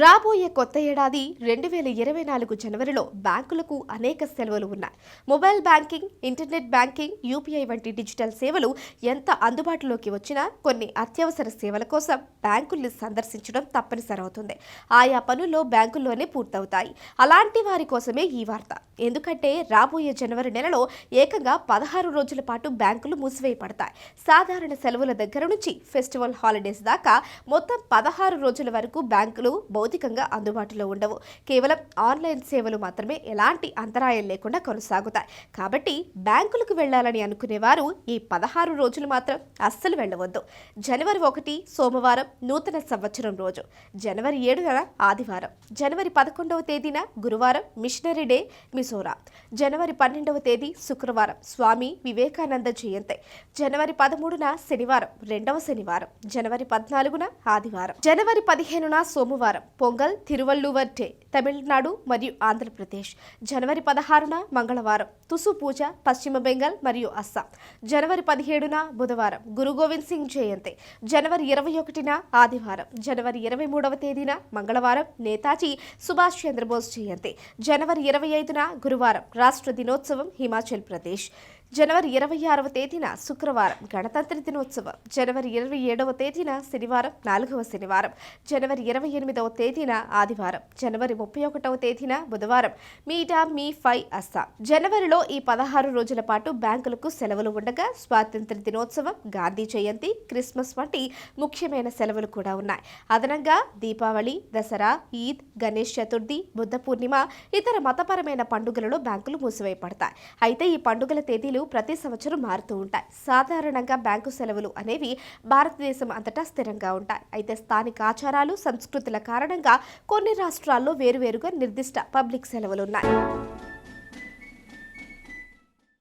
రాబోయే కొత్త ఏడాది రెండు వేల ఇరవై నాలుగు జనవరిలో బ్యాంకులకు అనేక సెలవులు ఉన్నాయి. Mobile banking internet banking UPI వంటి డిజిటల్ సేవలు ఎంత అందుబాటులోకి వచ్చినా కొన్ని అత్యవసర సేవల కోసం బ్యాంకుల్ని సందర్శించడం తప్పనిసరి అవుతుంది. ఆయా పనుల్లో బ్యాంకుల్లోనే పూర్తవుతాయి. అలాంటి వారి కోసమే ఈ వార్త. ఎందుకంటే రాబోయే జనవరి నెలలో ఏకంగా పదహారు రోజుల పాటు బ్యాంకులు మూసివేయబడతాయి. సాధారణ సెలవుల దగ్గర నుంచి ఫెస్టివల్ హాలిడేస్ దాకా మొత్తం పదహారు రోజుల వరకు బ్యాంకులు భౌతికంగా అందుబాటులో ఉండవు. కేవలం ఆన్లైన్ సేవలు మాత్రమే ఎలాంటి అంతరాయం లేకుండా కొనసాగుతాయి. కాబట్టి బ్యాంకులకు వెళ్ళాలని అనుకునేవారు ఈ పదహారు రోజులు మాత్రం అస్సలు వెళ్ళవద్దు. జనవరి ఒకటి సోమవారం నూతన సంవత్సరం రోజు. జనవరి ఏడున ఆదివారం. జనవరి పదకొండవ తేదీన గురువారం మిషనరీ డే మిజోరాం. జనవరి పన్నెండవ తేదీ శుక్రవారం. స్వామి వివేకానంద జయంతి. జనవరి పదమూడున శనివారం రెండవ శనివారం. జనవరి పద్నాలుగున ఆదివారం. జనవరి పదిహేనున సోమవారం. పొంగల్ తిరువల్లువర్ డే తమిళనాడు మరియు ఆంధ్రప్రదేశ్. జనవరి పదహారున మంగళవారం తుసు పూజ పశ్చిమ బెంగాల్ మరియు అస్సాం. జనవరి పదిహేడున బుధవారం గురు గోవింద్ సింగ్ జయంతి. జనవరి ఇరవై ఒకటిన ఆదివారం జనవరి ఇరవై మూడవ తేదీన మంగళవారం నేతాజీ సుభాష్ చంద్రబోస్ జయంతి. జనవరి ఇరవై ఐదున గురువారం రాష్ట్ర దినోత్సవం హిమాచల్ ప్రదేశ్. జనవరి ఇరవై ఆరవ తేదీన శుక్రవారం గణతంత్ర దినోత్సవం. జనవరి ఇరవై ఏడవ తేదీన శనివారం నాలుగవ శనివారం. జనవరి ఇరవై ఎనిమిదవ తేదీన ఆదివారం. జనవరి ముప్పై ఒకటవ తేదీన బుధవారం. మీటా మీ ఫై అస్సాం. జనవరిలో ఈ పదహారు రోజుల పాటు బ్యాంకులకు సెలవులు ఉండగా స్వాతంత్ర దినోత్సవం గాంధీ జయంతి క్రిస్మస్ వంటి ముఖ్యమైన సెలవులు కూడా ఉన్నాయి. అదనంగా దీపావళి దసరా ఈద్ గణేష్ చతుర్థి బుద్ధ పూర్ణిమ ఇతర మతపరమైన పండుగలలో బ్యాంకులు మూసివేయబడతాయి. అయితే ఈ పండుగల తేదీలు ప్రతి సంవత్సరం మారుతూ ఉంటాయి. సాధారణంగా బ్యాంకు సెలవులు అనేవి భారతదేశం అంతటా స్థిరంగా ఉంటాయి. అయితే స్థానిక ఆచారాలు సంస్కృతుల కారణంగా కొన్ని రాష్ట్రాల్లో వేరువేరుగా నిర్దిష్ట పబ్లిక్ సెలవులు ఉన్నాయి.